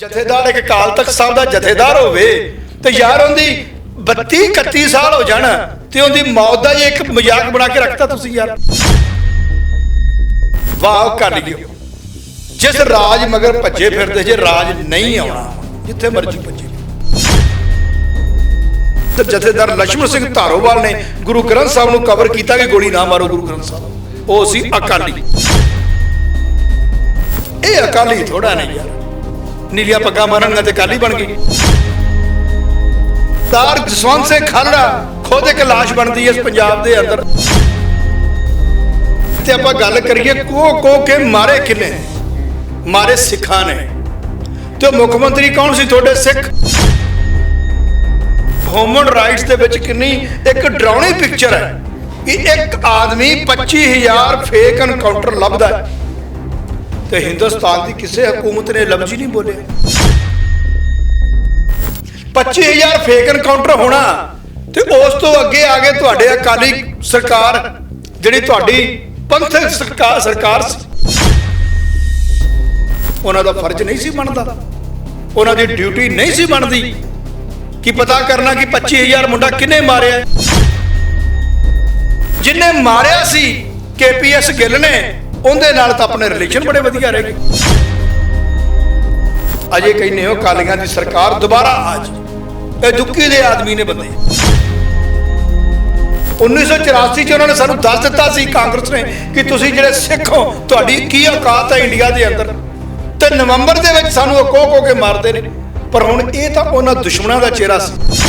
ਜਥੇਦਾਰ ਇੱਕ ਕਾਲ ਤਖਤ ਸਾਹਿਬ ਦਾ ਜਥੇਦਾਰ ਹੋਵੇ ਤੇ ਯਾਰ ਉਹਦੀ 32 31 ਸਾਲ ਹੋ ਜਾਣ ਤੇ ਉਹਦੀ ਮੌਤ ਦਾ ਜੇ ਇੱਕ ਮਜ਼ਾਕ ਬਣਾ ਕੇ ਰੱਖਤਾ ਤੁਸੀਂ ਯਾਰ। ਵਾਹ ਕਰ ਲਿਓ। ਜਿਸ ਰਾਜ ਮਗਰ ਭੱਜੇ ਫਿਰਦੇ, ਜੇ ਰਾਜ ਨਹੀਂ ਆਉਣਾ, ਜਿੱਥੇ ਮਰਜ਼ੀ ਭੱਜੇ। ਤੇ ਜਥੇਦਾਰ ਲక్ష్ਮਣ ਸਿੰਘ ਧਾਰੋਵਾਲ ਨੇ ਗੁਰੂ ਗ੍ਰੰਥ ਸਾਹਿਬ ਨੂੰ ਕਵਰ ਕੀਤਾ ਕਿ ਗੋਲੀ ਨਾ ਮਾਰੋ ਗੁਰੂ ਗ੍ਰੰਥ ਸਾਹਿਬ। ਉਹ ਸੀ ਅਕਾਲੀ। ਇਹ ਅਕਾਲੀ ਥੋੜਾ ਨਹੀਂ ਯਾਰ। ਨੀਲੀਆਂ ਪੱਗਾਂ ਮਾਰਨਗਾ ਤੇ ਅਕਾਲੀ ਬਣ ਗਈ। ਤਾਰ ਜਸਵੰਤ ਸਿੰਘ ਖਾਲੜਾ ਖੁਦ ਇੱਕ ਲਾਸ਼ ਬਣਦੀ ਹੈ ਇਸ ਪੰਜਾਬ ਦੇ ਅੰਦਰ। ਤੇ ਆਪਾਂ ਗੱਲ ਕਰੀਏ ਕੋ ਕੋ ਕੇ ਮਾਰੇ ਕਿੰਨੇ? ਮਾਰੇ ਸਿੱਖਾਂ ਨੇ। ਤੇ ਮੁੱਖ ਮੰਤਰੀ ਕੌਣ ਸੀ ਤੁਹਾਡੇ ਸਿੱਖ? ਹਿਊਮਨ ਰਾਈਟਸ ਦੇ ਵਿੱਚ ਕਿੰਨੀ ਇੱਕ ਡਰਾਉਣੀ ਪਿਕਚਰ ਹੈ ਕਿ ਇੱਕ ਆਦਮੀ 25000 ਫੇਕ ਐਨਕਾਊਂਟਰ ਲੱਭਦਾ ਹੈ। ਤੇ ਹਿੰਦੁਸਤਾਨ ਦੀ ਕਿਸੇ ਹਕੂਮਤ ਨੇ ਲਫ਼ਜ਼ ਹੀ ਨਹੀਂ ਬੋਲਿਆ 25000 ਫੇਕ ਐਨਕਾਊਂਟਰ ਹੋਣਾ ਤੇ ਉਸ ਤੋਂ ਅੱਗੇ ਆ ਗਏ ਤੁਹਾਡੇ ਅਕਾਲੀ ਸਰਕਾਰ, ਜਿਹੜੀ ਤੁਹਾਡੀ ਪੰਥਕ ਸਰਕਾਰ ਸਰਕਾਰ ਉਹਨਾਂ ਦਾ ਫਰਜ਼ ਨਹੀਂ ਸੀ ਬਣਦਾ। ਉਹਨਾਂ ਦੀ ਡਿਊਟੀ ਨਹੀਂ ਸੀ ਬਣਦੀ। ਕਿ ਪਤਾ ਕਰਨਾ ਕਿ 25000 ਮੁੰਡਾ ਕਿੰਨੇ ਮਾਰਿਆ? ਜਿੰਨੇ ਮਾਰਿਆ ਸੀ ਕੇਪੀਐਸ ਗਿੱਲ ਨੇ ਉਹਦੇ ਨਾਲ ਤਾਂ ਆਪਣੇ ਰਿਲੇਸ਼ਨ ਬੜੇ ਵਧੀਆ ਰਹੇ। ਅਜੇ ਕਹਿੰਦੇ ਹੋ ਕਾਲੀਆਂ ਦੀ ਸਰਕਾਰ ਦੁਬਾਰਾ ਆ ਜੀ ਇਹ ਦੁੱਕੀ ਦੇ ਆਦਮੀ ਨੇ ਬੰਦੇ। 1984 ਚ ਉਹਨਾਂ ਨੇ ਸਾਨੂੰ ਦੱਸ ਦਿੱਤਾ ਸੀ ਕਾਂਗਰਸ ਨੇ ਕਿ ਤੁਸੀਂ ਜਿਹੜੇ ਸਿੱਖ ਹੋ, ਤੁਹਾਡੀ ਕੀ ਔਕਾਤ ਹੈ ਇੰਡੀਆ ਦੇ ਅੰਦਰ? ਤੇ ਨਵੰਬਰ ਦੇ ਵਿੱਚ ਸਾਨੂੰ ਉਹ ਕੋਹ ਕੋਹ ਕੇ ਮਾਰਦੇ ਨੇ। ਪਰ ਹੁਣ ਇਹ ਤਾਂ ਉਹਨਾਂ ਦੁਸ਼ਮਣਾਂ ਦਾ ਚਿਹਰਾ ਸੀ।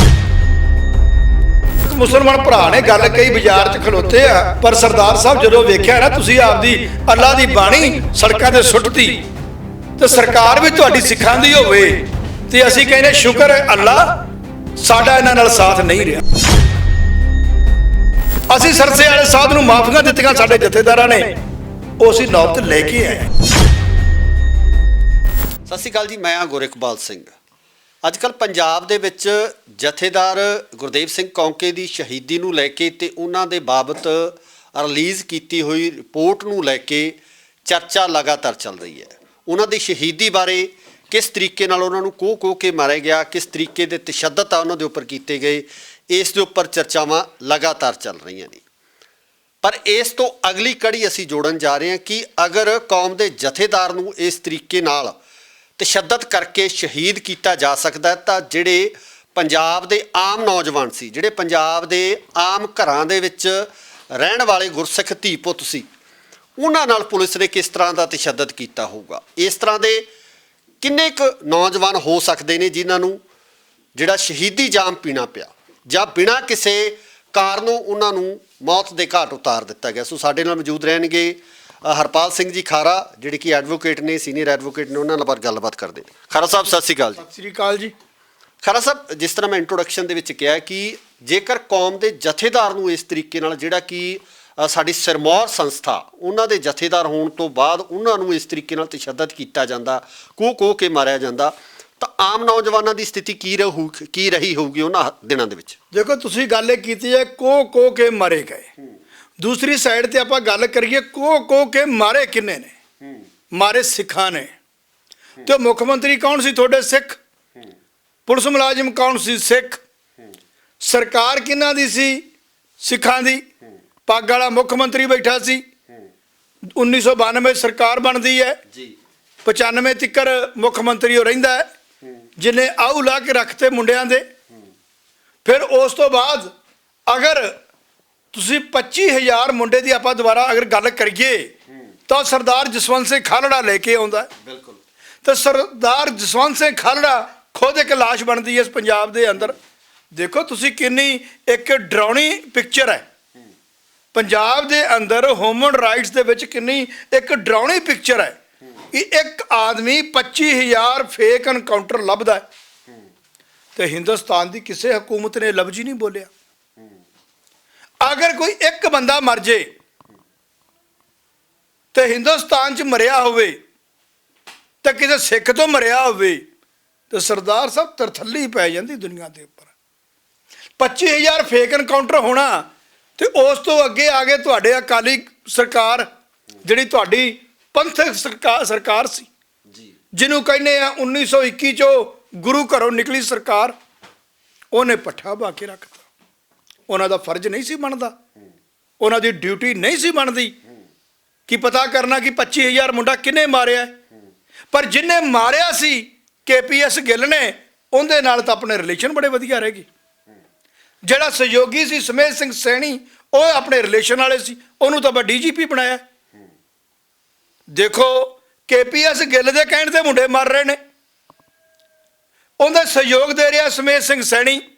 ਇੱਕ ਮੁਸਲਮਾਨ ਭਰਾ ਨੇ ਗੱਲ ਕਈ ਬਾਜ਼ਾਰ 'ਚ ਖਲੋਤੇ ਆ, ਪਰ ਸਰਦਾਰ ਸਾਹਿਬ ਜਦੋਂ ਵੇਖਿਆ ਨਾ, ਤੁਸੀਂ ਆਪਦੀ ਅੱਲਾ ਦੀ ਬਾਣੀ ਸੜਕਾਂ ਤੇ ਸੁੱਟਤੀ, ਤੇ ਸਰਕਾਰ ਵੀ ਤੁਹਾਡੀ ਸਿੱਖਾਂ ਦੀ ਹੋਵੇ, ਤੇ ਅਸੀਂ ਕਹਿੰਦੇ ਸ਼ੁਕਰ ਹੈ ਅੱਲਾ ਸਾਡਾ ਇਹਨਾਂ ਨਾਲ ਸਾਥ ਨਹੀਂ ਰਿਹਾ। ਅਸੀਂ ਸਰਸੇ ਵਾਲੇ ਸਾਧ ਨੂੰ ਮਾਫੀਆਂ ਦਿੱਤੀਆਂ ਸਾਡੇ ਜਥੇਦਾਰਾਂ ਨੇ, ਉਹ ਅਸੀਂ ਨੌਬਤ ਲੈ ਕੇ ਆਏ ਸਤਿ ਸ਼੍ਰੀ ਅਕਾਲ ਜੀ, ਮੈਂ ਹਾਂ ਗੁਰਿਕਬਾਲ ਸਿੰਘ। ਅੱਜ ਕੱਲ ਪੰਜਾਬ ਦੇ ਵਿੱਚ ਜਥੇਦਾਰ ਗੁਰਦੇਵ ਸਿੰਘ ਕੌਂਕੇ ਦੀ ਸ਼ਹੀਦੀ ਨੂੰ ਲੈ ਕੇ ਤੇ ਉਹਨਾਂ ਦੇ ਬਾਬਤ ਰਿਲੀਜ਼ ਕੀਤੀ ਹੋਈ ਰਿਪੋਰਟ ਨੂੰ ਲੈ ਕੇ ਚਰਚਾ ਲਗਾਤਾਰ ਚੱਲ ਰਹੀ ਹੈ। ਉਹਨਾਂ ਦੀ ਸ਼ਹੀਦੀ ਬਾਰੇ ਕਿਸ ਤਰੀਕੇ ਨਾਲ ਉਹਨਾਂ ਨੂੰ ਕੋਹ ਕੋਹ ਕੇ ਮਾਰਿਆ ਗਿਆ, ਕਿਸ ਤਰੀਕੇ ਦੇ ਤਸ਼ੱਦਦ ਆ ਉਹਨਾਂ ਦੇ ਉੱਪਰ ਕੀਤੇ ਗਏ, ਇਸ ਦੇ ਉੱਪਰ ਚਰਚਾਵਾਂ ਲਗਾਤਾਰ ਚੱਲ ਰਹੀਆਂ ਨੇ। ਪਰ ਇਸ ਤੋਂ ਅਗਲੀ ਕੜੀ ਅਸੀਂ ਜੋੜਨ ਜਾ ਰਹੇ ਹਾਂ ਕਿ ਅਗਰ ਕੌਮ ਦੇ ਜਥੇਦਾਰ ਨੂੰ ਇਸ ਤਰੀਕੇ ਨਾਲ ਤਸ਼ੱਦਦ ਕਰਕੇ ਸ਼ਹੀਦ ਕੀਤਾ ਜਾ ਸਕਦਾ ਤਾਂ ਜਿਹੜੇ ਪੰਜਾਬ ਦੇ ਆਮ ਨੌਜਵਾਨ ਸੀ, ਜਿਹੜੇ ਪੰਜਾਬ ਦੇ ਆਮ ਘਰਾਂ ਦੇ ਵਿੱਚ ਰਹਿਣ ਵਾਲੇ ਗੁਰਸਿੱਖ ਧੀ ਪੁੱਤ ਸੀ, ਉਹਨਾਂ ਨਾਲ ਪੁਲਿਸ ਨੇ ਕਿਸ ਤਰ੍ਹਾਂ ਦਾ ਤਸ਼ੱਦਦ ਕੀਤਾ ਹੋਊਗਾ? ਇਸ ਤਰ੍ਹਾਂ ਦੇ ਕਿੰਨੇ ਕੁ ਨੌਜਵਾਨ ਹੋ ਸਕਦੇ ਨੇ ਜਿਨ੍ਹਾਂ ਨੂੰ ਜਿਹੜਾ ਸ਼ਹੀਦੀ ਜਾਮ ਪੀਣਾ ਪਿਆ, ਜਾਂ ਬਿਨਾਂ ਕਿਸੇ ਕਾਰਨੋਂ ਉਹਨਾਂ ਨੂੰ ਮੌਤ ਦੇ ਘਾਟ ਉਤਾਰ ਦਿੱਤਾ ਗਿਆ? ਸੋ ਸਾਡੇ ਨਾਲ ਮੌਜੂਦ ਰਹਿਣਗੇ ਹਰਪਾਲ ਸਿੰਘ ਜੀ ਖਾਰਾ ਜਿਹੜੇ ਕਿ ਐਡਵੋਕੇਟ ਨੇ ਸੀਨੀਅਰ ਐਡਵੋਕੇਟ ਨੇ ਉਹਨਾਂ ਨਾਲ ਪਰ ਗੱਲਬਾਤ ਕਰਦੇ ਨੇ। ਖਾਰਾ ਸਾਹਿਬ ਸਤਿ ਸ਼੍ਰੀ ਅਕਾਲ ਜੀ। ਸਤਿ ਸ੍ਰੀ ਅਕਾਲ ਜੀ। ਖਾਰਾ ਸਾਹਿਬ ਜਿਸ ਤਰ੍ਹਾਂ ਮੈਂ ਇੰਟਰੋਡਕਸ਼ਨ ਦੇ ਵਿੱਚ ਕਿਹਾ ਕਿ ਜੇਕਰ ਕੌਮ ਦੇ ਜਥੇਦਾਰ ਨੂੰ ਇਸ ਤਰੀਕੇ ਨਾਲ ਜਿਹੜਾ ਕਿ ਸਾਡੀ ਸਿਰਮੌਰ ਸੰਸਥਾ ਉਹਨਾਂ ਦੇ ਜਥੇਦਾਰ ਹੋਣ ਤੋਂ ਬਾਅਦ ਉਹਨਾਂ ਨੂੰ ਇਸ ਤਰੀਕੇ ਨਾਲ ਤਸ਼ੱਦਦ ਕੀਤਾ ਜਾਂਦਾ ਕੋਹ ਕੋਹ ਕੇ ਮਾਰਿਆ ਜਾਂਦਾ ਤਾਂ ਆਮ ਨੌਜਵਾਨਾਂ ਦੀ ਸਥਿਤੀ ਕੀ ਰਹੂ ਕੀ ਰਹੀ ਹੋਊਗੀ ਉਹਨਾਂ ਦਿਨਾਂ ਦੇ ਵਿੱਚ? ਦੇਖੋ ਤੁਸੀਂ ਗੱਲ ਇਹ ਕੀਤੀ ਹੈ ਕੋ ਕੋ ਕੇ ਮਾਰੇ ਗਏ। ਦੂਸਰੀ ਸਾਈਡ ਤੇ ਆਪਾਂ ਗੱਲ ਕਰੀਏ ਕੋ ਕੋ ਕੇ ਮਾਰੇ ਕਿੰਨੇ ਨੇ? ਮਾਰੇ ਸਿੱਖਾਂ ਨੇ। ਤੇ ਮੁੱਖ ਮੰਤਰੀ ਕੌਣ ਸੀ ਤੁਹਾਡੇ ਸਿੱਖ? ਪੁਲਿਸ ਮੁਲਾਜ਼ਮ ਕੌਣ ਸੀ ਸਿੱਖ? ਸਰਕਾਰ ਕਿਹਨਾਂ ਦੀ ਸੀ? ਸਿੱਖਾਂ ਦੀ। ਪੱਗ ਵਾਲਾ ਮੁੱਖ ਮੰਤਰੀ ਬੈਠਾ ਸੀ। 1992 ਸਰਕਾਰ ਬਣਦੀ ਹੈ। ਜੀ। 95 ਤਿੱਕਰ ਮੁੱਖ ਮੰਤਰੀ ਉਹ ਰਹਿੰਦਾ ਹੈ। ਜਿਨੇ ਆਉ ਲਾ ਕੇ ਰੱਖਤੇ ਮੁੰਡਿਆਂ ਦੇ। ਫਿਰ ਉਸ ਤੋਂ ਬਾਅਦ ਅਗਰ ਤੁਸੀਂ 25000 ਮੁੰਡੇ ਦੀ ਆਪਾਂ ਦੁਬਾਰਾ ਅਗਰ ਗੱਲ ਕਰੀਏ ਤਾਂ ਸਰਦਾਰ ਜਸਵੰਤ ਸਿੰਘ ਖਾਲੜਾ ਲੈ ਕੇ ਆਉਂਦਾ। ਬਿਲਕੁਲ। ਤੇ ਸਰਦਾਰ ਜਸਵੰਤ ਸਿੰਘ ਖਾਲੜਾ ਖੁਦ ਇੱਕ ਲਾਸ਼ ਬਣਦੀ ਹੈ ਇਸ ਪੰਜਾਬ ਦੇ ਅੰਦਰ। ਦੇਖੋ ਤੁਸੀਂ ਕਿੰਨੀ ਇੱਕ ਡਰਾਉਣੀ ਪਿਕਚਰ ਹੈ। ਪੰਜਾਬ ਦੇ ਅੰਦਰ ਹਿਊਮਨ ਰਾਈਟਸ ਦੇ ਵਿੱਚ ਕਿੰਨੀ ਇੱਕ ਡਰਾਉਣੀ ਪਿਕਚਰ ਹੈ ਕਿ ਇੱਕ ਆਦਮੀ 25000 ਫੇਕ ਐਨਕਾਊਂਟਰ ਲੱਭਦਾ ਹੈ। ਤੇ ਹਿੰਦੁਸਤਾਨ ਦੀ ਕਿਸੇ ਹਕੂਮਤ ਨੇ ਲਫ਼ਜ਼ ਹੀ ਨਹੀਂ ਬੋਲਿਆ। ਅਗਰ ਕੋਈ ਇੱਕ ਬੰਦਾ ਮਰ ਜੇ ਤੇ ਹਿੰਦੁਸਤਾਨ 'ਚ ਮਰਿਆ ਹੋਵੇ ਤੇ ਕਿਸੇ ਸਿੱਖ ਤੋਂ ਮਰਿਆ ਹੋਵੇ ਤੇ ਸਰਦਾਰ ਸਾਹਿਬ ਤਰਥੱਲੀ ਪੈ ਜਾਂਦੀ ਦੁਨੀਆ ਦੇ ਉੱਪਰ। 25000 ਫੇਕ ਐਨਕਾਊਂਟਰ ਹੋਣਾ ਤੇ ਉਸ ਤੋਂ ਅੱਗੇ ਆ ਗਏ ਤੁਹਾਡੇ ਅਕਾਲੀ ਸਰਕਾਰ ਜਿਹੜੀ ਤੁਹਾਡੀ ਪੰਥਕ ਸਰਕਾਰ ਸਰਕਾਰ ਸੀ। ਜੀ। ਜਿਹਨੂੰ ਕਹਿੰਦੇ ਆ 1921 ਚੋਂ ਗੁਰੂ ਘਰੋਂ ਨਿਕਲੀ ਸਰਕਾਰ ਉਹਨੇ ਪੱਠਾ ਬਾ ਕੇ ਰੱਖਤਾ ਉਹਨਾਂ ਦਾ ਫਰਜ਼ ਨਹੀਂ ਸੀ ਬਣਦਾ। ਉਹਨਾਂ ਦੀ ਡਿਊਟੀ ਨਹੀਂ ਸੀ ਬਣਦੀ। ਕਿ ਪਤਾ ਕਰਨਾ ਕਿ 25000 ਮੁੰਡਾ ਕਿੰਨੇ ਮਾਰਿਆ? ਪਰ ਜਿਨੇ ਮਾਰਿਆ ਸੀ ਕੇਪੀਐਸ ਗਿੱਲ ਨੇ, ਉਹਦੇ ਨਾਲ ਤਾਂ ਆਪਣੇ ਰਿਲੇਸ਼ਨ ਬੜੇ ਵਧੀਆ ਰਹਿ ਗਏ। ਜਿਹੜਾ ਸਹਿਯੋਗੀ ਸੀ ਸਮੇਤ ਸਿੰਘ ਸੈਣੀ, ਉਹ ਆਪਣੇ ਰਿਲੇਸ਼ਨ ਵਾਲੇ ਸੀ। ਉਹਨੂੰ ਤਾਂ ਬਾ ਡੀਜੀਪੀ ਬਣਾਇਆ। ਦੇਖੋ ਕੇਪੀਐਸ ਗਿੱਲ ਦੇ ਕਹਿਣ ਤੇ ਮੁੰਡੇ ਮਰ ਰਹੇ ਨੇ। ਉਹਦਾ ਸਹਿਯੋਗ ਦੇ ਰਿਹਾ ਸਮੇਤ ਸਿੰਘ ਸੈਣੀ।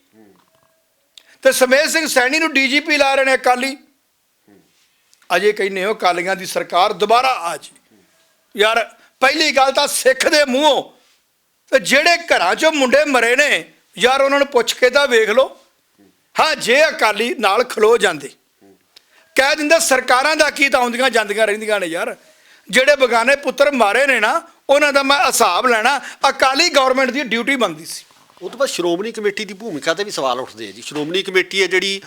ਤੇ ਸਮੇਤ ਸਿੰਘ ਸੈਣੀ ਨੂੰ ਡੀਜੀਪੀ ਲਾ ਰਹੇ ਨੇ ਅਕਾਲੀ। ਅਜੇ ਕਹਿੰਦੇ ਹੋ ਕਾਲੀਆਂ ਦੀ ਸਰਕਾਰ ਦੁਬਾਰਾ ਆ ਜੀ। ਯਾਰ, ਪਹਿਲੀ ਗੱਲ ਤਾਂ ਸਿੱਖ ਦੇ ਮੂੰਹੋਂ ਤੇ ਜਿਹੜੇ ਘਰਾਂ 'ਚੋਂ ਮੁੰਡੇ ਮਰੇ ਨੇ, ਯਾਰ ਉਹਨਾਂ ਨੂੰ ਪੁੱਛ ਕੇ ਤਾਂ ਵੇਖ ਲਓ। ਹਾਂ, ਜੇ ਅਕਾਲੀ ਨਾਲ ਖਲੋ ਜਾਂਦੇ। ਕਹਿ ਦਿੰਦੇ ਸਰਕਾਰਾਂ ਦਾ ਕੀ ਤਾਂ ਆਉਂਦੀਆਂ ਜਾਂਦੀਆਂ ਰਹਿੰਦੀਆਂ ਨੇ ਯਾਰ। ਜਿਹੜੇ ਬਗਾਨੇ ਪੁੱਤਰ ਮਾਰੇ ਨੇ ਨਾ, ਉਹਨਾਂ ਦਾ ਮੈਂ ਹਿਸਾਬ ਲੈਣਾ, ਅਕਾਲੀ ਗਵਰਨਮੈਂਟ ਦੀ ਡਿਊਟੀ ਬਣਦੀ ਸੀ। ਉਹ ਤੋਂ ਬਾਅਦ ਸ਼੍ਰੋਮਣੀ ਕਮੇਟੀ ਦੀ ਭੂਮਿਕਾ ਤੇ ਵੀ ਸਵਾਲ ਉੱਠਦੇ ਆ ਜੀ। ਸ਼੍ਰੋਮਣੀ ਕਮੇਟੀ ਹੈ ਜਿਹੜੀ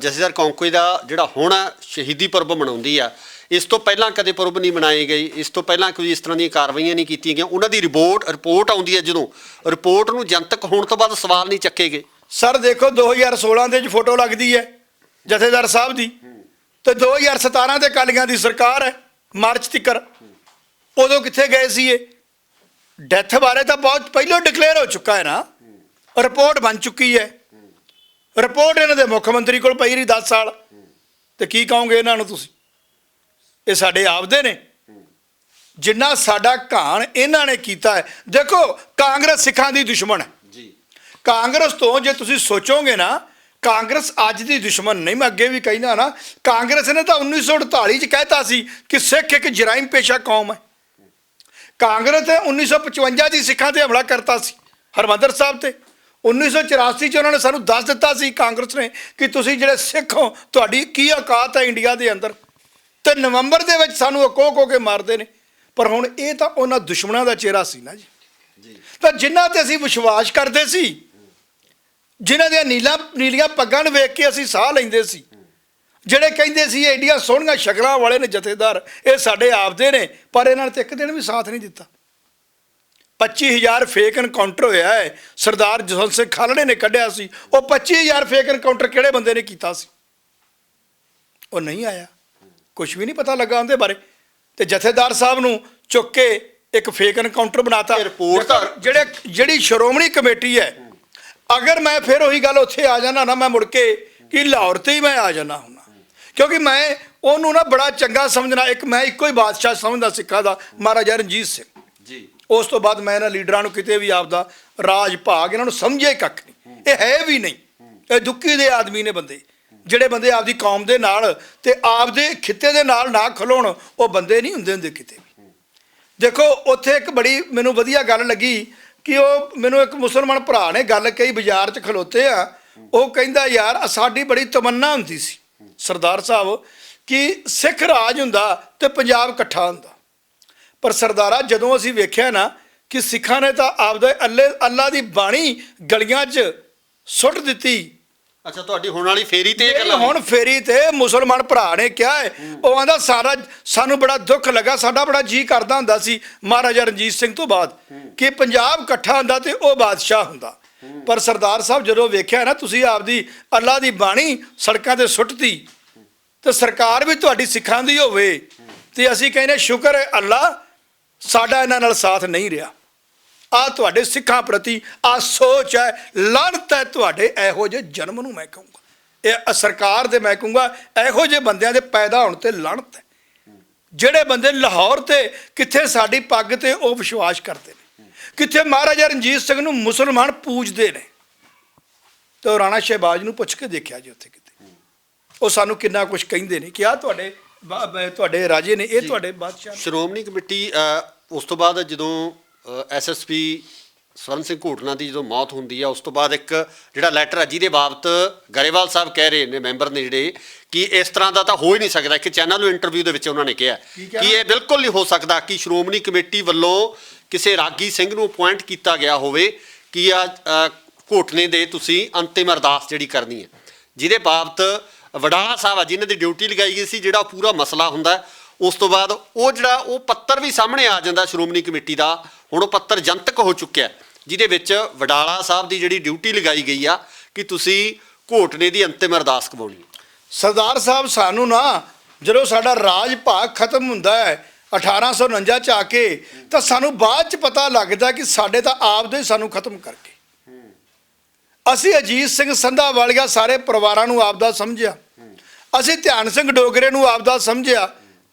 ਜਥੇਦਾਰ ਕੌਂਕੇ ਦਾ ਜਿਹੜਾ ਹੁਣ ਸ਼ਹੀਦੀ ਪਰਬ ਮਨਾਉਂਦੀ ਆ, ਇਸ ਤੋਂ ਪਹਿਲਾਂ ਕਦੇ ਪੁਰਬ ਨਹੀਂ ਮਨਾਏ ਗਏ, ਇਸ ਤੋਂ ਪਹਿਲਾਂ ਕੋਈ ਇਸ ਤਰ੍ਹਾਂ ਦੀਆਂ ਕਾਰਵਾਈਆਂ ਨਹੀਂ ਕੀਤੀਆਂ ਗਈਆਂ। ਉਹਨਾਂ ਦੀ ਰਿਪੋਰਟ ਰਿਪੋਰਟ ਆਉਂਦੀ ਹੈ ਜਦੋਂ, ਰਿਪੋਰਟ ਨੂੰ ਜਨਤਕ ਹੋਣ ਤੋਂ ਬਾਅਦ ਸਵਾਲ ਨਹੀਂ ਚੱਕੇ ਗਏ। ਸਰ, ਦੇਖੋ 2016 ਦੇ ਵਿੱਚ ਫੋਟੋ ਲੱਗਦੀ ਹੈ ਜਥੇਦਾਰ ਸਾਹਿਬ ਦੀ। ਤੇ 2017 ਦੇ ਕਾਲੀਆਂ ਦੀ ਸਰਕਾਰ ਹੈ, ਮਾਰਚ ਤੱਕਰ। ਉਦੋਂ ਕਿੱਥੇ ਗਏ ਸੀ ਇਹ ਡੈਥ ਬਾਰੇ ਤਾਂ ਬਹੁਤ ਪਹਿਲਾਂ ਡਿਕਲੇਅਰ ਹੋ ਚੁੱਕਾ ਹੈ ਨਾ। ਰਿਪੋਰਟ ਬਣ ਚੁੱਕੀ ਹੈ। ਰਿਪੋਰਟ ਇਹਨਾਂ ਦੇ ਮੁੱਖ ਮੰਤਰੀ ਕੋਲ ਪਈ ਰਹੀ 10 ਸਾਲ। ਤੇ ਕੀ ਕਹੋਗੇ ਇਹਨਾਂ ਨੂੰ ਤੁਸੀਂ? ਇਹ ਸਾਡੇ ਆਪਦੇ ਨੇ। ਜਿੰਨਾ ਸਾਡਾ ਘਾਣ ਇਹਨਾਂ ਨੇ ਕੀਤਾ ਹੈ। ਦੇਖੋ ਕਾਂਗਰਸ ਸਿੱਖਾਂ ਦੀ ਦੁਸ਼ਮਣ ਹੈ। ਜੀ। ਕਾਂਗਰਸ ਤੋਂ ਜੇ ਤੁਸੀਂ ਸੋਚੋਗੇ ਨਾ ਕਾਂਗਰਸ ਅੱਜ ਦੀ ਦੁਸ਼ਮਣ ਨਹੀਂ ਮੈਂ ਅੱਗੇ ਵੀ ਕਹਿਣਾ ਨਾ ਕਾਂਗਰਸ ਨੇ ਤਾਂ 1948 ਚ ਕਹਿਤਾ ਸੀ ਕਿ ਸਿੱਖ ਇੱਕ ਜਰਾਇਮ ਪੇਸ਼ਾ ਕੌਮ ਹੈ। ਕਾਂਗਰਸ ਨੇ 1955 ਦੀ ਸਿੱਖਾਂ ਤੇ ਹਮਲਾ ਕਰਤਾ ਸੀ ਹਰਮੰਦਰ ਸਾਹਿਬ ਤੇ। 1984 ਚ ਉਹਨਾਂ ਨੇ ਸਾਨੂੰ ਦੱਸ ਦਿੱਤਾ ਸੀ ਕਾਂਗਰਸ ਨੇ ਕਿ ਤੁਸੀਂ ਜਿਹੜੇ ਸਿੱਖ ਹੋ ਤੁਹਾਡੀ ਕੀ ਔਕਾਤ ਹੈ ਇੰਡੀਆ ਦੇ ਅੰਦਰ? ਤੇ ਨਵੰਬਰ ਦੇ ਵਿੱਚ ਸਾਨੂੰ ਕੋ ਕੋ ਕੇ ਮਾਰਦੇ ਨੇ। ਪਰ ਹੁਣ ਇਹ ਤਾਂ ਉਹਨਾਂ ਦੁਸ਼ਮਣਾਂ ਦਾ ਚਿਹਰਾ ਸੀ ਨਾ ਜੀ। ਜੀ। ਤਾਂ ਜਿਨ੍ਹਾਂ ਤੇ ਅਸੀਂ ਵਿਸ਼ਵਾਸ ਕਰਦੇ ਸੀ ਜਿਨ੍ਹਾਂ ਦੀਆਂ ਨੀਲਾ ਨੀਲੀਆਂ ਪੱਗਾਂ ਨੂੰ ਵੇਖ ਕੇ ਅਸੀਂ ਸਾਹ ਲੈਂਦੇ ਸੀ ਜਿਹੜੇ ਕਹਿੰਦੇ ਸੀ ਇਹ ਏਡੀਆਂ ਸੋਹਣੀਆਂ ਸ਼ਕਲਾਂ ਵਾਲੇ ਨੇ ਜਥੇਦਾਰ ਇਹ ਸਾਡੇ ਆਪਦੇ ਨੇ ਪਰ ਇਹਨਾਂ ਨੇ ਤਾਂ ਇੱਕ ਦਿਨ ਵੀ ਸਾਥ ਨਹੀਂ ਦਿੱਤਾ। 25000 ਫੇਕ ਐਨਕਾਊਂਟਰ ਹੋਇਆ ਹੈ ਸਰਦਾਰ ਜਸਵੰਤ ਸਿੰਘ ਖਾਲੜੇ ਨੇ ਕੱਢਿਆ ਸੀ ਉਹ 25000 ਫੇਕ ਐਨਕਾਊਂਟਰ ਕਿਹੜੇ ਬੰਦੇ ਨੇ ਕੀਤਾ ਸੀ? ਉਹ ਨਹੀਂ ਆਇਆ। ਕੁਝ ਵੀ ਨਹੀਂ ਪਤਾ ਲੱਗਾ ਉਹਦੇ ਬਾਰੇ। ਤੇ ਜਥੇਦਾਰ ਸਾਹਿਬ ਨੂੰ ਚੁੱਕ ਕੇ ਇੱਕ ਫੇਕ ਐਨਕਾਊਂਟਰ ਬਣਾਤਾ। ਤਾਂ- ਜਿਹੜੇ ਜਿਹੜੀ ਸ਼੍ਰੋਮਣੀ ਕਮੇਟੀ ਹੈ ਅਗਰ ਮੈਂ ਫਿਰ ਉਹੀ ਗੱਲ ਉੱਥੇ ਆ ਜਾਣਾ ਨਾ ਮੈਂ ਮੁੜ ਕੇ ਕਿ ਲਾਹੌਰ ਤੇ ਹੀ ਮੈਂ ਆ ਜਾਣਾ ਹੁੰਦਾ। ਕਿਉਂਕਿ ਮੈਂ ਉਹਨੂੰ ਨਾ ਬੜਾ ਚੰਗਾ ਸਮਝਣਾ ਇੱਕ ਮੈਂ ਇੱਕੋ ਹੀ ਬਾਦਸ਼ਾਹ ਸਮਝਦਾ ਸਿੱਖਾਂ ਦਾ ਮਹਾਰਾਜਾ ਰਣਜੀਤ ਸਿੰਘ। ਜੀ। ਉਸ ਤੋਂ ਬਾਅਦ ਮੈਂ ਇਹਨਾਂ ਲੀਡਰਾਂ ਨੂੰ ਕਿਤੇ ਵੀ ਆਪਦਾ ਰਾਜ ਭਾਗ ਇਹਨਾਂ ਨੂੰ ਸਮਝੇ ਕੱਖ ਨਹੀਂ। ਇਹ ਹੈ ਵੀ ਨਹੀਂ। ਇਹ ਦੁੱਕੀ ਦੇ ਆਦਮੀ ਨੇ ਬੰਦੇ। ਜਿਹੜੇ ਬੰਦੇ ਆਪਦੀ ਕੌਮ ਦੇ ਨਾਲ ਤੇ ਆਪਦੇ ਖਿੱਤੇ ਦੇ ਨਾਲ ਨਾ ਖਲੋਣ ਉਹ ਬੰਦੇ ਨਹੀਂ ਹੁੰਦੇ ਹੁੰਦੇ ਕਿਤੇ ਵੀ। ਦੇਖੋ ਉੱਥੇ ਇੱਕ ਬੜੀ ਮੈਨੂੰ ਵਧੀਆ ਗੱਲ ਲੱਗੀ ਕਿ ਉਹ ਮੈਨੂੰ ਇੱਕ ਮੁਸਲਮਾਨ ਭਰਾ ਨੇ ਗੱਲ ਕਹੀ ਬਾਜ਼ਾਰ 'ਚ ਖਲੋਤੇ ਆ। ਉਹ ਕਹਿੰਦਾ ਯਾਰ ਸਾਡੀ ਬੜੀ ਤਮੰਨਾ ਹੁੰਦੀ ਸੀ। ਸਰਦਾਰ ਸਾਹਿਬ ਕਿ ਸਿੱਖ ਰਾਜ ਹੁੰਦਾ ਤੇ ਪੰਜਾਬ ਇਕੱਠਾ ਹੁੰਦਾ। ਪਰ ਸਰਦਾਰਾ ਜਦੋਂ ਅਸੀਂ ਵੇਖਿਆ ਨਾ ਕਿ ਸਿੱਖਾਂ ਨੇ ਤਾਂ ਆਪਦੇ ਅੱਲੇ ਅੱਲਾ ਦੀ ਬਾਣੀ ਗਲੀਆਂ 'ਚ ਸੁੱਟ ਦਿੱਤੀ। ਅੱਛਾ ਤੁਹਾਡੀ ਹੁਣ ਵਾਲੀ ਫੇਰੀ ਤੇ ਇਹ ਗੱਲਾਂ ਹੁਣ ਫੇਰੀ ਤੇ ਮੁਸਲਮਾਨ ਭਰਾ ਨੇ ਕਿਹਾ ਹੈ। ਉਹ ਆਂਦਾ ਸਾਰਾ ਸਾਨੂੰ ਬੜਾ ਦੁੱਖ ਲੱਗਾ ਸਾਡਾ ਬੜਾ ਜੀ ਕਰਦਾ ਹੁੰਦਾ ਸੀ ਮਹਾਰਾਜਾ ਰਣਜੀਤ ਸਿੰਘ ਤੋਂ ਬਾਅਦ ਕਿ ਪੰਜਾਬ ਇਕੱਠਾ ਹੁੰਦਾ ਤੇ ਉਹ ਬਾਦਸ਼ਾਹ ਹੁੰਦਾ। ਪਰ ਸਰਦਾਰ ਸਾਹਿਬ ਜਦੋਂ ਵੇਖਿਆ ਨਾ, ਤੁਸੀਂ ਆਪਦੀ ਅੱਲਾ ਦੀ ਬਾਣੀ ਸੜਕਾਂ ਤੇ ਸੁੱਟਤੀ, ਤੇ ਸਰਕਾਰ ਵੀ ਤੁਹਾਡੀ ਸਿੱਖਾਂ ਦੀ ਹੋਵੇ, ਤੇ ਅਸੀਂ ਕਹਿੰਦੇ ਸ਼ੁਕਰ ਹੈ ਅੱਲਾ ਸਾਡਾ ਇਹਨਾਂ ਨਾਲ ਸਾਥ ਨਹੀਂ ਰਿਹਾ। ਆ ਤੁਹਾਡੇ ਸਿੱਖਾਂ ਪ੍ਰਤੀ ਆ ਸੋਚ ਹੈ, ਲਾਹਨਤ ਹੈ ਤੁਹਾਡੇ, ਇਹੋ ਜਿਹੇ ਜਨਮ ਨੂੰ ਮੈਂ ਕਹੂੰਗਾ। ਇਹ ਸਰਕਾਰ ਦੇ ਮੈਂ ਕਹੂੰਗਾ, ਇਹੋ ਜਿਹੇ ਬੰਦਿਆਂ ਦੇ ਪੈਦਾ ਹੋਣ ਤੇ ਲੜਤ ਹੈ। ਜਿਹੜੇ ਬੰਦੇ ਲਾਹੌਰ ਤੇ ਕਿੱਥੇ ਸਾਡੀ ਪੱਗ ਤੇ ਉਹ ਵਿਸ਼ਵਾਸ ਕਰਦੇ ਨੇ। ਕਿੱਥੇ ਮਹਾਰਾਜਾ ਰਣਜੀਤ ਸਿੰਘ ਨੂੰ ਮੁਸਲਮਾਨ ਪੂਜਦੇ ਨੇ। ਤੇ ਉਹ ਰਾਣਾ ਸ਼ਹਿਬਾਜ਼ ਨੂੰ ਪੁੱਛ ਕੇ ਦੇਖਿਆ ਜੀ ਉੱਥੇ ਕਿਤੇ। ਉਹ ਸਾਨੂੰ ਕਿੰਨਾ ਕੁਝ ਕਹਿੰਦੇ ਨੇ ਕਿ ਆ ਤੁਹਾਡੇ ਤੁਹਾਡੇ ਰਾਜੇ ਨੇ ਇਹ ਤੁਹਾਡੇ ਬਾਦਸ਼ਾਹ। ਸ਼੍ਰੋਮਣੀ ਕਮੇਟੀ ਉਸ ਤੋਂ ਬਾਅਦ ਜਦੋਂ ਐਸਐਸਪੀ ਸਵਰਨ ਸਿੰਘ ਘੋਟਨਾ ਦੀ ਜਦੋਂ ਮੌਤ ਹੁੰਦੀ ਆ ਉਸ ਤੋਂ ਬਾਅਦ ਇੱਕ ਜਿਹੜਾ ਲੈਟਰ ਹੈ ਜਿਹਦੇ ਬਾਬਤ ਗਰੇਵਾਲ ਸਾਹਿਬ ਕਹਿ ਰਹੇ ਨੇ ਮੈਂਬਰ ਨੇ ਜਿਹੜੇ ਕਿ ਇਸ ਤਰ੍ਹਾਂ ਦਾ ਤਾਂ ਹੋ ਹੀ ਨਹੀਂ ਸਕਦਾ ਇੱਕ ਚੈਨਲ ਨੂੰ ਇੰਟਰਵਿਊ ਦੇ ਵਿੱਚ ਉਹਨਾਂ ਨੇ ਕਿਹਾ। ਕੀ ਇਹ ਬਿਲਕੁਲ ਨਹੀਂ ਹੋ ਸਕਦਾ ਕਿ ਸ਼੍ਰੋਮਣੀ ਕਮੇਟੀ ਵੱਲੋਂ ਕਿਸੇ ਰਾਗੀ ਸਿੰਘ ਨੂੰ ਅਪਾਇੰਟ ਕੀਤਾ ਗਿਆ ਹੋਵੇ ਕਿ ਆ ਘੋਟਨੇ ਦੇ ਤੁਸੀਂ ਅੰਤਿਮ ਅਰਦਾਸ ਜਿਹੜੀ ਕਰਨੀ ਹੈ। ਜਿਹਦੇ ਬਾਬਤ ਵਡਾਲਾ ਸਾਹਿਬ ਆ ਜਿਨ੍ਹਾਂ ਦੀ ਡਿਊਟੀ ਲਗਾਈ ਗਈ ਸੀ ਜਿਹੜਾ ਪੂਰਾ ਮਸਲਾ ਹੁੰਦਾ ਹੈ, ਉਸ ਤੋਂ ਬਾਅਦ ਉਹ ਜਿਹੜਾ ਉਹ ਪੱਤਰ ਵੀ ਸਾਹਮਣੇ ਆ ਜਾਂਦਾ ਸ਼੍ਰੋਮਣੀ ਕਮੇਟੀ ਦਾ ਹੁਣ ਉਹ ਪੱਤਰ ਜਨਤਕ ਹੋ ਚੁੱਕਿਆ ਜਿਹਦੇ ਵਿੱਚ ਵਡਾਲਾ ਸਾਹਿਬ ਦੀ ਜਿਹੜੀ ਡਿਊਟੀ ਲਗਾਈ ਗਈ ਆ ਕਿ ਤੁਸੀਂ ਘੋਟਨੇ ਦੀ ਅੰਤਿਮ ਅਰਦਾਸ ਕਵਾਉਣੀ ਸਰਦਾਰ ਸਾਹਿਬ, ਸਾਨੂੰ ਨਾ ਜਦੋਂ ਸਾਡਾ ਰਾਜ ਭਾਗ ਖਤਮ ਹੁੰਦਾ ਹੈ 1849 ਚ ਆ ਕੇ, ਤਾਂ ਸਾਨੂੰ ਬਾਅਦ ਚ ਪਤਾ ਲੱਗਦਾ ਕਿ ਸਾਡੇ ਤਾਂ ਆਪਦੇ ਹੀ ਸਾਨੂੰ ਖਤਮ ਕਰਕੇ। ਅਸੀਂ ਅਜੀਤ ਸਿੰਘ ਸੰਧਾ ਵਾਲੀਆ ਸਾਰੇ ਪਰਿਵਾਰਾਂ ਨੂੰ ਆਪਦਾ ਸਮਝਿਆ। ਅਸੀਂ ਧਿਆਨ ਸਿੰਘ ਡੋਗਰੇ ਨੂੰ ਆਪਦਾ ਸਮਝਿਆ।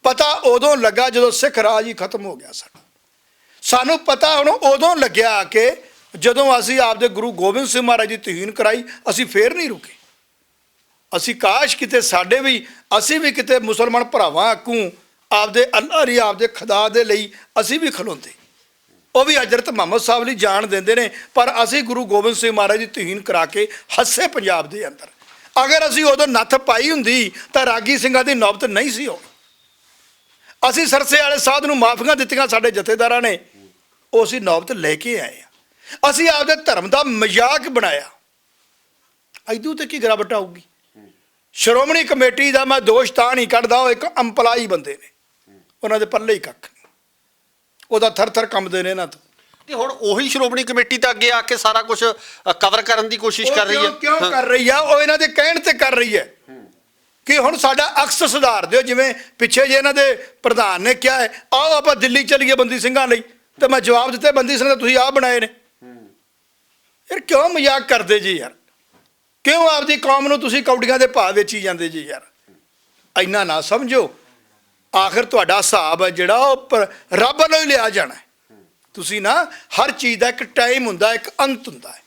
ਪਤਾ ਉਦੋਂ ਲੱਗਾ ਜਦੋਂ ਸਿੱਖ ਰਾਜ ਹੀ ਖਤਮ ਹੋ ਗਿਆ ਸਾਡਾ। ਸਾਨੂੰ ਪਤਾ ਹੁਣ ਉਦੋਂ ਲੱਗਿਆ ਕਿ ਜਦੋਂ ਅਸੀਂ ਆਪਦੇ ਗੁਰੂ ਗੋਬਿੰਦ ਸਿੰਘ ਮਹਾਰਾਜ ਦੀ ਤਹੀਨ ਕਰਾਈ, ਅਸੀਂ ਫੇਰ ਨਹੀਂ ਰੁਕੇ। ਅਸੀਂ ਕਾਸ਼ ਕਿਤੇ ਸਾਡੇ ਵੀ, ਅਸੀਂ ਵੀ ਕਿਤੇ ਮੁਸਲਮਾਨ ਭਰਾਵਾਂ ਆਕੂ ਆਪਦੇ ਅੱਲਾਹ ਦੀ ਆਪਦੇ ਖੁਦਾ ਦੇ ਲਈ ਅਸੀਂ ਵੀ ਖਲੋਂਦੇ। ਉਹ ਵੀ ਹਜ਼ਰਤ ਮੁਹੰਮਦ ਸਾਹਿਬ ਲਈ ਜਾਣ ਦਿੰਦੇ ਨੇ, ਪਰ ਅਸੀਂ ਗੁਰੂ ਗੋਬਿੰਦ ਸਿੰਘ ਮਹਾਰਾਜ ਦੀ ਤਹੀਨ ਕਰਾ ਕੇ ਹੱਸੇ ਪੰਜਾਬ ਦੇ ਅੰਦਰ। ਅਗਰ ਅਸੀਂ ਉਦੋਂ ਨੱਥ ਪਾਈ ਹੁੰਦੀ, ਤਾਂ ਰਾਗੀ ਸਿੰਘਾਂ ਦੀ ਨੌਬਤ ਨਹੀਂ ਸੀ ਹੋਣੀ। ਅਸੀਂ ਸਰਸੇ ਵਾਲੇ ਸਾਧ ਨੂੰ ਮਾਫੀਆਂ ਦਿੱਤੀਆਂ ਸਾਡੇ ਜਥੇਦਾਰਾਂ ਨੇ। ਉਹ ਅਸੀਂ ਨੌਬਤ ਲੈ ਕੇ ਆਏ ਆ। ਅਸੀਂ ਆਪਦੇ ਧਰਮ ਦਾ ਮਜ਼ਾਕ ਬਣਾਇਆ। ਐਦੂ ਤੇ ਕੀ ਗਰਾਬਟ ਆਊਗੀ। ਸ਼੍ਰੋਮਣੀ ਕਮੇਟੀ ਦਾ ਮੈਂ ਦੋਸ਼ ਤਾਂ ਨਹੀਂ ਕੱਢਦਾ ਉਹ ਇੱਕ ਅੰਪਲਾਈ ਬੰਦੇ ਨੇ। ਉਹਨਾਂ ਦੇ ਪੱਲੇ ਹੀ ਕੱਖ ਉਹਦਾ ਥਰ ਥਰ ਕੰਬਦੇ ਨੇ ਇਹਨਾਂ ਤੋਂ। ਤੇ ਹੁਣ ਉਹੀ ਸ਼੍ਰੋਮਣੀ ਕਮੇਟੀ ਤਾਂ ਅੱਗੇ ਆ ਕੇ ਸਾਰਾ ਕੁਝ ਕਵਰ ਕਰਨ ਦੀ ਕੋਸ਼ਿਸ਼ ਕਰ ਰਹੀ ਹੈ। ਕਿਉਂ। ਕਰ ਰਹੀ ਆ? ਉਹ ਇਹਨਾਂ ਦੇ ਕਹਿਣ ਤੇ ਕਰ ਰਹੀ ਹੈ। ਕਿ ਹੁਣ ਸਾਡਾ ਅਕਸ ਸੁਧਾਰ ਦਿਓ। ਜਿਵੇਂ ਪਿੱਛੇ ਜੇ ਇਹਨਾਂ ਦੇ ਪ੍ਰਧਾਨ ਨੇ ਕਿਹਾ ਹੈ ਆਓ ਆਪਾਂ ਦਿੱਲੀ ਚਲੀਏ ਬੰਦੀ ਸਿੰਘਾਂ ਲਈ। ਤੇ ਮੈਂ ਜਵਾਬ ਦਿੱਤਾ, ਬੰਦੀ ਸਿੰਘ ਤੁਸੀਂ ਆਪ ਬਣਾਏ ਨੇ। ਯਾਰ ਕਿਉਂ ਮਜ਼ਾਕ ਕਰਦੇ ਜੀ ਯਾਰ? ਕਿਉਂ ਆਪਦੀ ਕੌਮ ਨੂੰ ਤੁਸੀਂ ਕੌਡੀਆਂ ਦੇ ਭਾਅ ਵੇਚੀ ਜਾਂਦੇ ਜੀ ਯਾਰ? ਇੰਨਾ ਨਾ ਸਮਝੋ। ਆਖਰ ਤੁਹਾਡਾ ਹਿਸਾਬ ਹੈ ਜਿਹੜਾ ਉਹ ਪਰ- ਰੱਬ ਵੱਲੋਂ ਹੀ ਲਿਆ ਜਾਣਾ ਤੁਸੀਂ ਨਾ ਹਰ ਚੀਜ਼ ਦਾ ਇੱਕ ਟਾਈਮ ਹੁੰਦਾ, ਇੱਕ ਅੰਤ ਹੁੰਦਾ ਹੈ।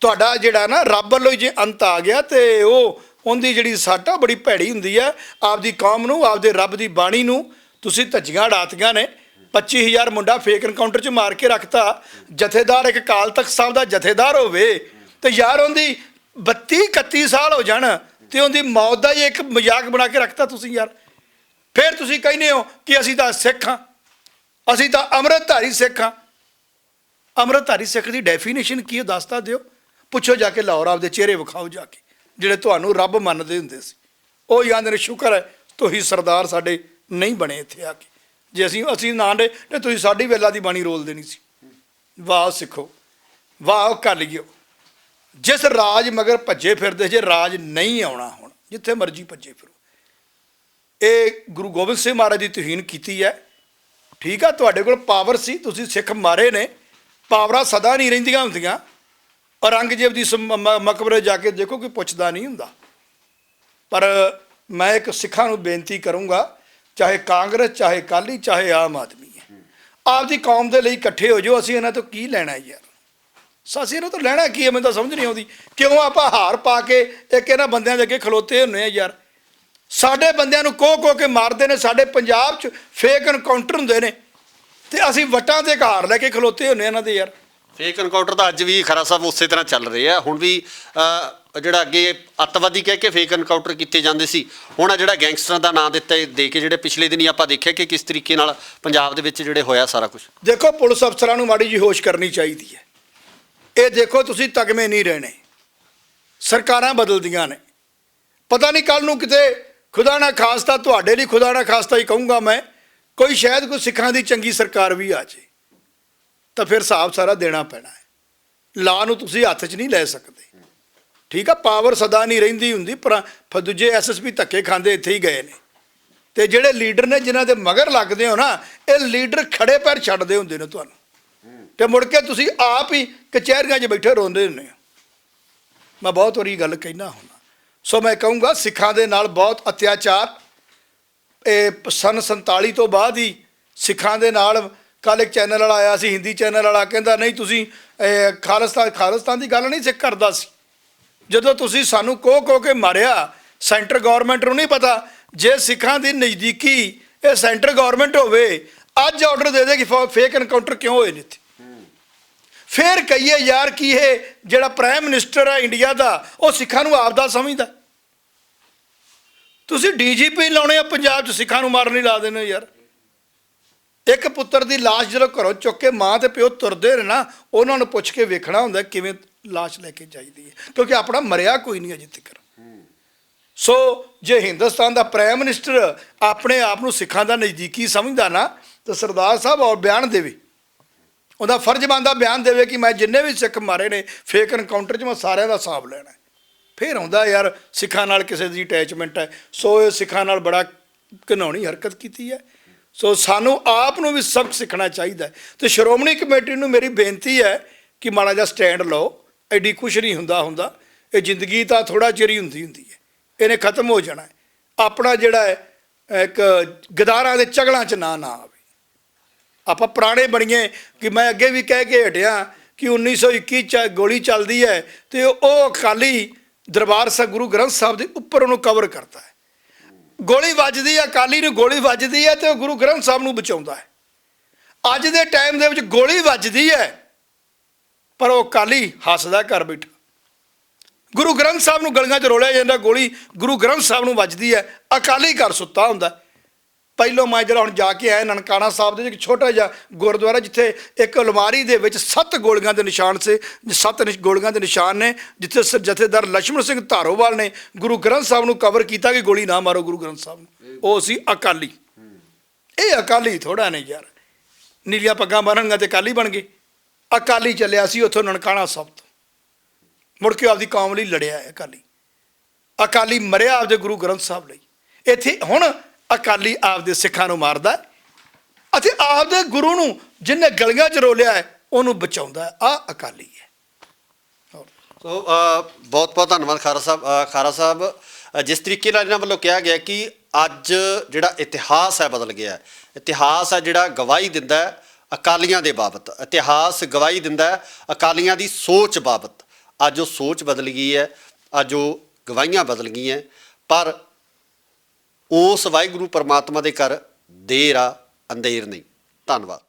ਤੁਹਾਡਾ ਜਿਹੜਾ ਨਾ ਰੱਬ ਵੱਲੋਂ ਹੀ ਜੇ ਅੰਤ ਆ ਗਿਆ ਤੇ ਉਹ ਉਹਦੀ ਜਿਹੜੀ ਸਾਟਾ ਬੜੀ ਭੈੜੀ ਹੁੰਦੀ ਹੈ। ਆਪਦੀ ਕੌਮ ਨੂੰ, ਆਪਦੇ ਰੱਬ ਦੀ ਬਾਣੀ ਨੂੰ ਤੁਸੀਂ ਧੱਜੀਆਂ ਉਡਾਤੀਆਂ ਨੇ। 25000 ਮੁੰਡਾ ਫੇਕ ਇਨਕਾਊਂਟਰ 'ਚ ਮਾਰ ਕੇ ਰੱਖਤਾ। ਜਥੇਦਾਰ ਇੱਕ ਕਾਲ ਤਖਤ ਸਾਹਿਬ ਦਾ ਜਥੇਦਾਰ ਹੋਵੇ ਤੇ ਯਾਰ ਉਹਦੀ 32 31 ਸਾਲ ਹੋ ਜਾਣ ਤੇ ਉਹਦੀ ਮੌਤ ਦਾ ਹੀ ਇੱਕ ਮਜ਼ਾਕ ਬਣਾ ਕੇ ਰੱਖਤਾ ਤੁਸੀਂ ਯਾਰ। ਫਿਰ ਤੁਸੀਂ ਕਹਿੰਦੇ ਹੋ ਕਿ ਅਸੀਂ ਤਾਂ ਸਿੱਖ ਹਾਂ। ਅਸੀਂ ਤਾਂ ਅੰਮ੍ਰਿਤਧਾਰੀ ਸਿੱਖ ਹਾਂ। ਅੰਮ੍ਰਿਤਧਾਰੀ ਸਿੱਖ ਦੀ ਡੈਫੀਨੇਸ਼ਨ ਕੀ ਹੈ ਦੱਸਤਾ ਦਿਓ। ਪੁੱਛੋ ਜਾ ਕੇ ਲਾਹੌਰ ਆਪਦੇ ਚਿਹਰੇ ਵਿਖਾਓ ਜਾ ਕੇ, ਜਿਹੜੇ ਤੁਹਾਨੂੰ ਰੱਬ ਮੰਨਦੇ ਹੁੰਦੇ ਸੀ। ਉਹ ਹੀ ਨੇ, ਸ਼ੁਕਰ ਹੈ, ਤੁਸੀਂ ਸਰਦਾਰ ਸਾਡੇ ਨਹੀਂ ਬਣੇ ਇੱਥੇ ਆ ਕੇ। ਜੇ ਅਸੀਂ ਅਸੀਂ ਨਾ ਡੇ ਤੇ ਤੁਸੀਂ ਸਾਡੀ ਵੇਲਾ ਦੀ ਬਾਣੀ ਰੋਲ ਦੇਣੀ ਸੀ। ਵਾਹ ਸਿੱਖੋ, ਵਾਹ ਕਰ ਲਿਓ। ਜਿਸ ਰਾਜ ਮਗਰ ਭੱਜੇ ਫਿਰਦੇ ਜੇ, ਰਾਜ ਨਹੀਂ ਆਉਣਾ ਹੁਣ, ਜਿੱਥੇ ਮਰਜ਼ੀ ਭੱਜੇ ਫਿਰੋ। ਇਹ ਗੁਰੂ ਗੋਬਿੰਦ ਸਿੰਘ ਮਹਾਰਾਜ ਦੀ ਤੁਹੀਨ ਕੀਤੀ ਹੈ। ਠੀਕ ਆ, ਤੁਹਾਡੇ ਕੋਲ ਪਾਵਰ ਸੀ, ਤੁਸੀਂ ਸਿੱਖ ਮਾਰੇ ਨੇ। ਪਾਵਰਾਂ ਸਦਾ ਨਹੀਂ ਰਹਿੰਦੀਆਂ ਹੁੰਦੀਆਂ। ਔਰੰਗਜ਼ੇਬ ਦੀ ਸਮ- ਮਕਬਰੇ ਜਾ ਕੇ ਦੇਖੋ ਕੋਈ ਪੁੱਛਦਾ ਨਹੀਂ ਹੁੰਦਾ। ਪਰ ਮੈਂ ਇੱਕ ਸਿੱਖਾਂ ਨੂੰ ਬੇਨਤੀ ਕਰੂੰਗਾ ਚਾਹੇ ਕਾਂਗਰਸ ਚਾਹੇ ਕਾਲੀ ਚਾਹੇ ਆਮ ਆਦਮੀ ਹੈ। ਆਪਦੀ ਕੌਮ ਦੇ ਲਈ ਇਕੱਠੇ ਹੋ ਜਾਓ ਅਸੀਂ ਇਹਨਾਂ ਤੋਂ ਕੀ ਲੈਣਾ ਯਾਰ? ਸਾਸੀ ਇਹਨਾਂ ਤੋਂ ਲੈਣਾ ਕੀ ਹੈ? ਮੈਨੂੰ ਤਾਂ ਸਮਝ ਨਹੀਂ ਆਉਂਦੀ। ਕਿਉਂ ਆਪਾਂ ਹਾਰ ਪਾ ਕੇ ਇੱਕ ਇਹਨਾਂ ਬੰਦਿਆਂ ਦੇ ਅੱਗੇ ਖਲੋਤੇ ਹੁੰਨੇ ਆ ਯਾਰ? ਸਾਡੇ ਬੰਦਿਆਂ ਨੂੰ ਕੋਹ ਕੋਹ ਕੇ ਮਾਰਦੇ ਨੇ ਸਾਡੇ ਪੰਜਾਬ 'ਚ ਫੇਕ ਐਨਕਾਊਂਟਰ ਹੁੰਦੇ ਨੇ। ਤੇ ਅਸੀਂ ਵਟਾਂ ਤੇ ਹਾਰ ਲੈ ਕੇ ਖਲੋਤੇ ਹੁੰਨੇ ਆ ਇਹਨਾਂ ਦੇ ਯਾਰ। ਫੇਕ ਐਨਕਾਊਂਟਰ ਤਾਂ ਅੱਜ ਵੀ ਖਰਾ ਸਾਹਿਬ ਉਸੇ ਤਰ੍ਹਾਂ ਚੱਲ ਰਹੇ ਆ। ਹੁਣ ਵੀ ਅਹ, ਜਿਹੜਾ ਅੱਗੇ ਅੱਤਵਾਦੀ ਕਹਿ ਕੇ ਫੇਕ ਐਨਕਾਊਂਟਰ ਕੀਤੇ ਜਾਂਦੇ ਸੀ, ਹੁਣ ਆ ਜਿਹੜਾ ਗੈਂਗਸਟਰਾਂ ਦਾ ਨਾਂ ਦਿੱਤਾ ਦੇ ਕੇ ਜਿਹੜੇ ਪਿਛਲੇ ਦਿਨੀ ਆਪਾਂ ਦੇਖਿਆ ਕਿ ਕਿਸ ਤਰੀਕੇ ਨਾਲ ਪੰਜਾਬ ਦੇ ਵਿੱਚ ਜਿਹੜੇ ਹੋਇਆ ਸਾਰਾ ਕੁਝ ਦੇਖੋ, ਪੁਲਿਸ ਅਫਸਰਾਂ ਨੂੰ ਮਾੜੀ ਜੀ ਹੋਸ਼ ਕਰਨੀ ਚਾਹੀਦੀ ਹੈ। ਇਹ ਦੇਖੋ, ਤੁਸੀਂ ਤਗਮੇ ਨਹੀਂ ਰਹਿਣੇ। ਸਰਕਾਰਾਂ ਬਦਲਦੀਆਂ ਨੇ। ਪਤਾ ਨਹੀਂ ਕੱਲ ਨੂੰ ਕਿਤੇ ਖੁਦਾ ਨਾ ਖਾਸਤਾ, ਤੁਹਾਡੇ ਲਈ ਖੁਦਾ ਨਾ ਖਾਸਤਾ ਹੀ ਕਹੂੰਗਾ ਮੈਂ, ਕੋਈ ਸ਼ਾਇਦ ਕੋਈ ਸਿੱਖਾਂ ਦੀ ਚੰਗੀ ਸਰਕਾਰ ਵੀ ਆ ਜੇ। ਤਾਂ ਫਿਰ ਹਿਸਾਬ ਸਾਰਾ ਦੇਣਾ ਪੈਣਾ ਹੈ। ਲਾ ਨੂੰ ਤੁਸੀਂ ਹੱਥ 'ਚ ਨਹੀਂ ਲੈ ਸਕਦੇ। ਠੀਕ ਆ ਪਾਵਰ ਸਦਾ ਨਹੀਂ ਰਹਿੰਦੀ ਹੁੰਦੀ ਪਰ ਫਿਰ ਦੂਜੇ ਐਸਐਸਪੀ ਧੱਕੇ ਖਾਂਦੇ ਇੱਥੇ ਹੀ ਗਏ ਨੇ। ਤੇ ਜਿਹੜੇ ਲੀਡਰ ਨੇ ਜਿਨ੍ਹਾਂ ਦੇ ਮਗਰ ਲੱਗਦੇ ਹੋ ਨਾ ਇਹ ਲੀਡਰ ਖੜੇ ਪੈਰ ਛੱਡਦੇ ਹੁੰਦੇ ਨੇ ਤੁਹਾਨੂੰ। ਤੇ ਮੁੜ ਕੇ ਤੁਸੀਂ ਆਪ ਹੀ ਕਚਹਿਰੀਆਂ 'ਚ ਬੈਠੇ ਰੋਂਦੇ ਹੁੰਦੇ ਹੋ। ਮੈਂ ਬਹੁਤ ਵਾਰੀ ਗੱਲ ਕਹਿਣਾ ਹੁੰਦਾ। ਸੋ ਮੈਂ ਕਹੂੰਗਾ ਸਿੱਖਾਂ ਦੇ ਨਾਲ ਬਹੁਤ ਅਤਿਆਚਾਰ। ਇਹ ਸਨ 47 ਤੋਂ ਬਾਅਦ ਹੀ ਸਿੱਖਾਂ ਦੇ ਨਾਲ ਕੱਲ ਇੱਕ ਚੈਨਲ ਵਾਲਾ ਆਇਆ ਸੀ ਹਿੰਦੀ ਚੈਨਲ ਵਾਲਾ ਕਹਿੰਦਾ ਨਹੀਂ ਤੁਸੀਂ ਇਹ, ਖਾਲਿਸਤਾਨ ਖਾਲਿਸਤਾਨ ਦੀ ਗੱਲ ਨਹੀਂ ਸਿੱਖ ਕਰਦਾ ਸੀ। ਜਦੋਂ ਤੁਸੀਂ ਸਾਨੂੰ ਕੋਹ ਕੋਹ ਕੇ ਮਾਰਿਆ, ਸੈਂਟਰ ਗਵਰਨਮੈਂਟ ਨੂੰ ਨਹੀਂ ਪਤਾ, ਜੇ ਸਿੱਖਾਂ ਦੀ ਨਜ਼ਦੀਕੀ ਇਹ ਸੈਂਟਰ ਗਵਰਨਮੈਂਟ ਹੋਵੇ, ਅੱਜ ਆਰਡਰ ਦੇ ਦੇ ਕਿ ਫੇਕ ਐਨਕਾਊਂਟਰ ਕਿਉਂ ਹੋਏ ਨੇ ਇੱਥੇ? ਫੇਰ ਕਹੀਏ ਯਾਰ ਕੀ ਇਹ ਜਿਹੜਾ ਪ੍ਰਾਈਮ ਮਿਨਿਸਟਰ ਹੈ ਇੰਡੀਆ ਦਾ, ਉਹ ਸਿੱਖਾਂ ਨੂੰ ਆਪਦਾ ਸਮਝਦਾ। ਤੁਸੀਂ ਡੀਜੀਪੀ ਲਾਉਣੇ ਆ, ਪੰਜਾਬ 'ਚ ਸਿੱਖਾਂ ਨੂੰ ਮਾਰਨ ਲਈ ਲਾ ਦੇਣੇ ਯਾਰ। ਇੱਕ ਪੁੱਤਰ ਦੀ ਲਾਸ਼ ਜਦੋਂ ਘਰੋਂ ਚੁੱਕ ਕੇ ਮਾਂ ਤੇ ਪਿਓ ਤੁਰਦੇ ਨੇ ਨਾ, ਉਹਨਾਂ ਨੂੰ ਪੁੱਛ ਕੇ ਵੇਖਣਾ ਹੁੰਦਾ ਕਿਵੇਂ ਲਾਸ਼ ਲੈ ਕੇ ਜਾਈਦੀ ਹੈ, ਕਿਉਂਕਿ ਆਪਣਾ ਮਰਿਆ ਕੋਈ ਨਹੀਂ ਅਜੇ ਤੱਕ ਸੋ ਜੇ ਹਿੰਦੁਸਤਾਨ ਦਾ ਪ੍ਰਾਈਮ ਮਿਨਿਸਟਰ ਆਪਣੇ ਆਪ ਨੂੰ ਸਿੱਖਾਂ ਦਾ ਨਜ਼ਦੀਕੀ ਸਮਝਦਾ ਨਾ, ਤਾਂ ਸਰਦਾਰ ਸਾਹਿਬ ਔਰ ਬਿਆਨ ਦੇਵੇ। ਉਹਦਾ ਫਰਜ਼ ਬਣਦਾ ਬਿਆਨ ਦੇਵੇ ਕਿ ਮੈਂ ਜਿੰਨੇ ਵੀ ਸਿੱਖ ਮਾਰੇ ਨੇ ਫੇਕ ਐਨਕਾਊਂਟਰ 'ਚ ਮੈਂ ਸਾਰਿਆਂ ਦਾ ਹਿਸਾਬ ਲੈਣਾ ਹੈ। ਫਿਰ ਆਉਂਦਾ ਯਾਰ, ਸਿੱਖਾਂ ਨਾਲ ਕਿਸੇ ਦੀ ਅਟੈਚਮੈਂਟ ਹੈ। ਸੋ ਇਹ ਸਿੱਖਾਂ ਨਾਲ ਬੜਾ ਘਿਨਾਉਣੀ ਹਰਕਤ ਕੀਤੀ ਹੈ। ਸੋ ਸਾਨੂੰ ਆਪ ਨੂੰ ਵੀ ਸਬਕ ਸਿੱਖਣਾ ਚਾਹੀਦਾ ਹੈ। ਤੇ ਸ਼੍ਰੋਮਣੀ ਕਮੇਟੀ ਨੂੰ ਮੇਰੀ ਬੇਨਤੀ ਹੈ ਕਿ ਮਾੜਾ ਜਿਹਾ ਸਟੈਂਡ ਲਓ। ਐਡੀ ਕੁਛ ਨਹੀਂ ਹੁੰਦਾ ਹੁੰਦਾ, ਇਹ ਜ਼ਿੰਦਗੀ ਤਾਂ ਥੋੜਾ ਚਿਰ ਹੀ ਹੁੰਦੀ ਹੁੰਦੀ ਹੈ, ਇਹਨੇ ਖਤਮ ਹੋ ਜਾਣਾ ਆਪਣਾ ਜਿਹੜਾ ਹੈ, ਇੱਕ ਗਦਾਰਾਂ ਦੇ ਚਗਲਾਂ 'ਚ ਨਾ ਨਾ ਆਵੇ। ਆਪਾਂ ਪੁਰਾਣੇ ਬਣੀਏ ਕਿ ਮੈਂ ਅੱਗੇ ਵੀ ਕਹਿ ਕੇ ਹਟਿਆ ਕਿ 1921 ਚ ਗੋਲੀ ਚੱਲਦੀ ਹੈ ਤੇ ਉਹ ਅਕਾਲੀ ਦਰਬਾਰ ਸਾਹਿਬ ਗੁਰੂ ਗ੍ਰੰਥ ਸਾਹਿਬ ਦੇ ਉੱਪਰ ਉਹਨੂੰ ਕਵਰ ਕਰਦਾ ਹੈ। ਗੋਲੀ ਵੱਜਦੀ ਹੈ, ਅਕਾਲੀ ਨੂੰ ਗੋਲੀ ਵੱਜਦੀ ਹੈ ਤੇ ਉਹ ਗੁਰੂ ਗ੍ਰੰਥ ਸਾਹਿਬ ਨੂੰ ਬਚਾਉਂਦਾ ਹੈ। ਅੱਜ ਦੇ ਟਾਈਮ ਦੇ ਵਿੱਚ ਗੋਲੀ ਵੱਜਦੀ ਹੈ ਪਰ ਉਹ ਕਾਲੀ ਹੱਸਦਾ ਘਰ ਬੈਠਾ। ਗੁਰੂ ਗ੍ਰੰਥ ਸਾਹਿਬ ਨੂੰ ਗਲੀਆਂ 'ਚ ਰੋਲਿਆ ਜਾਂਦਾ, ਗੋਲੀ ਗੁਰੂ ਗ੍ਰੰਥ ਸਾਹਿਬ ਨੂੰ ਵੱਜਦੀ ਹੈ, ਅਕਾਲੀ ਘਰ ਸੁੱਤਾ ਹੁੰਦਾ। ਪਹਿਲੋ ਮੈਂ ਜਿਹੜਾ ਹੁਣ ਜਾ ਕੇ ਆਇਆ ਨਨਕਾਣਾ ਸਾਹਿਬ ਦੇ ਇੱਕ ਛੋਟਾ ਜਿਹਾ ਗੁਰਦੁਆਰਾ ਜਿੱਥੇ ਇੱਕ ਅਲਮਾਰੀ ਦੇ ਵਿੱਚ ਸੱਤ ਗੋਲੀਆਂ ਦੇ ਨਿਸ਼ਾਨ ਸੇ, ਸੱਤ ਗੋਲੀਆਂ ਦੇ ਨਿਸ਼ਾਨ ਨੇ, ਜਿੱਥੇ ਸਰ ਜਥੇਦਾਰ ਲక్ష్మణ ਸਿੰਘ ਧਾਰੋਵਾਲ ਨੇ ਗੁਰੂ ਗ੍ਰੰਥ ਸਾਹਿਬ ਨੂੰ ਕਵਰ ਕੀਤਾ ਕਿ ਗੋਲੀ ਨਾ ਮਾਰੋ ਗੁਰੂ ਗ੍ਰੰਥ ਸਾਹਿਬ ਨੂੰ। ਉਹ ਸੀ ਅਕਾਲੀ। ਇਹ ਅਕਾਲੀ ਥੋੜਾ ਨਹੀਂ ਯਾਰ। ਨੀਲੀਆਂ ਪੱਗਾਂ ਬੰਨਣਗਾ ਤੇ ਅਕਾਲੀ ਬਣ ਗਏ। ਅਕਾਲੀ ਚੱਲਿਆ ਸੀ, ਉੱਥੋਂ ਨਨਕਾਣਾ ਸਾਹਿਬ ਤੋਂ। ਮੁੜ ਕੇ ਆਪਦੀ ਕੌਮ ਲਈ ਲੜਿਆ ਹੈ ਅਕਾਲੀ। ਅਕਾਲੀ ਮਰਿਆ ਆਪਦੇ ਗੁਰੂ ਗ੍ਰੰਥ ਸਾਹਿਬ ਲਈ। ਇੱਥੇ ਹੁਣ ਅਕਾਲੀ ਆਪਦੇ ਸਿੱਖਾਂ ਨੂੰ ਮਾਰਦਾ ਅਤੇ ਆਪਦੇ ਗੁਰੂ ਨੂੰ ਜਿਹਨੇ ਗਲੀਆਂ 'ਚ ਰੋਲਿਆ ਹੈ, ਉਹਨੂੰ ਬਚਾਉਂਦਾ ਹੈ। ਆ ਅਕਾਲੀ ਹੈ। ਸੋ ਬਹੁਤ ਬਹੁਤ ਧੰਨਵਾਦ ਖਾਰਾ ਸਾਹਿਬ ਖਾਰਾ ਸਾਹਿਬ। ਜਿਸ ਤਰੀਕੇ ਨਾਲ ਇਹਨਾਂ ਵੱਲੋਂ ਕਿਹਾ ਗਿਆ ਕਿ ਅੱਜ ਜਿਹੜਾ ਇਤਿਹਾਸ ਹੈ ਬਦਲ ਗਿਆ ਇਤਿਹਾਸ ਹੈ ਜਿਹੜਾ ਗਵਾਹੀ ਦਿੰਦਾ ਹੈ ਅਕਾਲੀਆਂ ਦੇ ਬਾਬਤ। ਇਤਿਹਾਸ ਗਵਾਹੀ ਦਿੰਦਾ ਹੈ, ਅਕਾਲੀਆਂ ਦੀ ਸੋਚ ਬਾਬਤ। ਅੱਜ ਉਹ ਸੋਚ ਬਦਲ ਗਈ ਹੈ, ਅੱਜ ਉਹ ਗਵਾਹੀਆਂ ਬਦਲ ਗਈਆਂ ਪਰ ਉਸ ਵਾਹਿਗੁਰੂ ਪਰਮਾਤਮਾ ਦੇ ਘਰ ਦੇਰ ਆ, ਅੰਧੇਰ ਨਹੀਂ। ਧੰਨਵਾਦ।